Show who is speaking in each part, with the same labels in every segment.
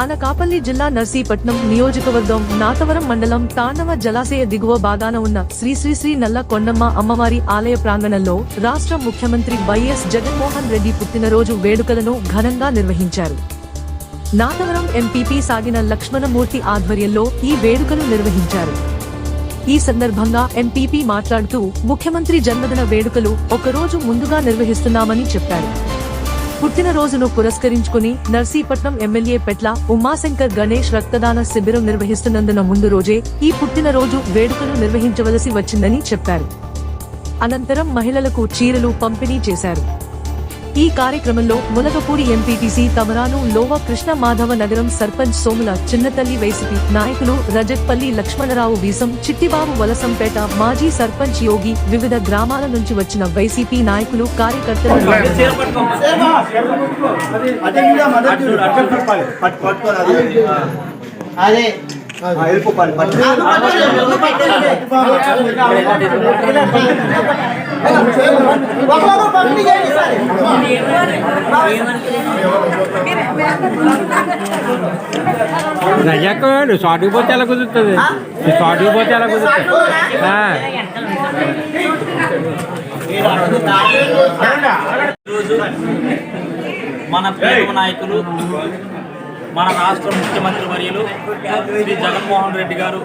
Speaker 1: అనకాపల్లి జిల్లా నర్సీపట్నం నియోజకవర్గం నాతవరం మండలం తాండవ జలాశయ దిగువ భాగాన ఉన్న శ్రీ శ్రీ శ్రీ నల్ల కొండమ్మ అమ్మవారి ఆలయ ప్రాంగణంలో రాష్ట్ర ముఖ్యమంత్రి వైఎస్ జగన్మోహన్ రెడ్డి పుట్టినరోజు వేడుకలను ఘనంగా నిర్వహించారు. నాతవరం ఎంపీపీ సాగిన లక్ష్మణమూర్తి ఆధ్వర్యంలో ఈ వేడుకలు నిర్వహించారు. ఈ సందర్భంగా ఎంపీపీ మాట్లాడుతూ ముఖ్యమంత్రి జన్మదిన వేడుకలు ఒకరోజు ముందుగా నిర్వహిస్తున్నామని చెప్పారు. పుట్టినరోజును పురస్కరించుకుని నర్సీపట్నం ఎమ్మెల్యే పెట్ల ఉమాశంకర్ గణేష్ రక్తదాన శిబిరం నిర్వహిస్తున్నందున ముందు రోజే ఈ పుట్టినరోజు వేడుకలు నిర్వహించవలసి వచ్చిందని చెప్పారు. అనంతరం మహిళలకు చీరలు పంపిణీ చేశారు. ఈ కార్యక్రమంలో ములగపూడి ఎంపీటీసీ తమరాను లోవ కృష్ణ మాధవ నగరం సర్పంచ్ సోముల చిన్నతల్లి వైసీపీ నాయకులు రజత్పల్లి లక్ష్మణరావు వీసం చిట్టిబాబు వలసంపేట మాజీ సర్పంచ్ యోగి వివిధ గ్రామాల నుంచి వచ్చిన వైసీపీ నాయకులు కార్యకర్తలు
Speaker 2: వెళ్ళిపోవాలి పట్టు
Speaker 3: నయ్యాక షార్ట్కి పోతే ఎలా కుదురుతుంది? షార్ట్కి పోతే ఎలా కుదురుతుంది?
Speaker 4: మన ప్రియతమ నాయకులు మన రాష్ట్ర ముఖ్యమంత్రి వర్యులు శ్రీ జగన్మోహన్ రెడ్డి గారు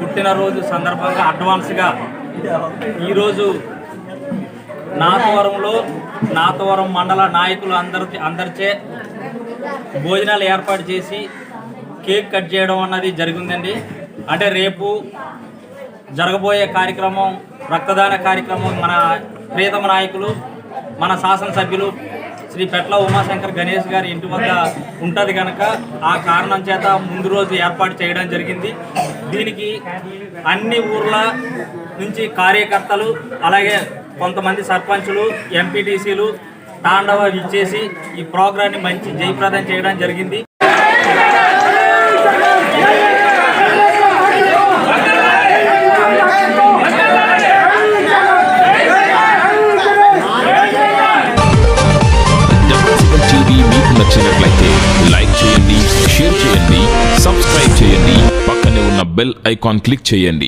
Speaker 4: పుట్టినరోజు సందర్భంగా అడ్వాన్స్గా ఈరోజు నాతవరంలో నాతవరం మండల నాయకులు అందరి అందరిచే భోజనాలు ఏర్పాటు చేసి కేక్ కట్ చేయడం అన్నది జరిగిందండి. అంటే రేపు జరగబోయే కార్యక్రమం రక్తదాన కార్యక్రమం మన ప్రియతమ నాయకులు మన శాసనసభ్యులు శ్రీ పెట్ల ఉమాశంకర్ గణేష్ గారి ఇంటి వద్ద ఉంటుంది కనుక ఆ కారణం చేత ముందు రోజు ఏర్పాటు చేయడం జరిగింది. దీనికి అన్ని ఊర్ల నుంచి కార్యకర్తలు అలాగే కొంతమంది సర్పంచులు ఎంపీటీసీలు తాండవ ఇచ్చేసి ఈ ప్రోగ్రాన్ని మంచి జయప్రదం చేయడం జరిగింది.
Speaker 5: నచ్చినట్లయితే లైక్ చేయండి షేర్ చేయండి సబ్స్క్రైబ్ చేయండి పక్కనే ఉన్న బెల్ ఐకాన్ క్లిక్ చేయండి.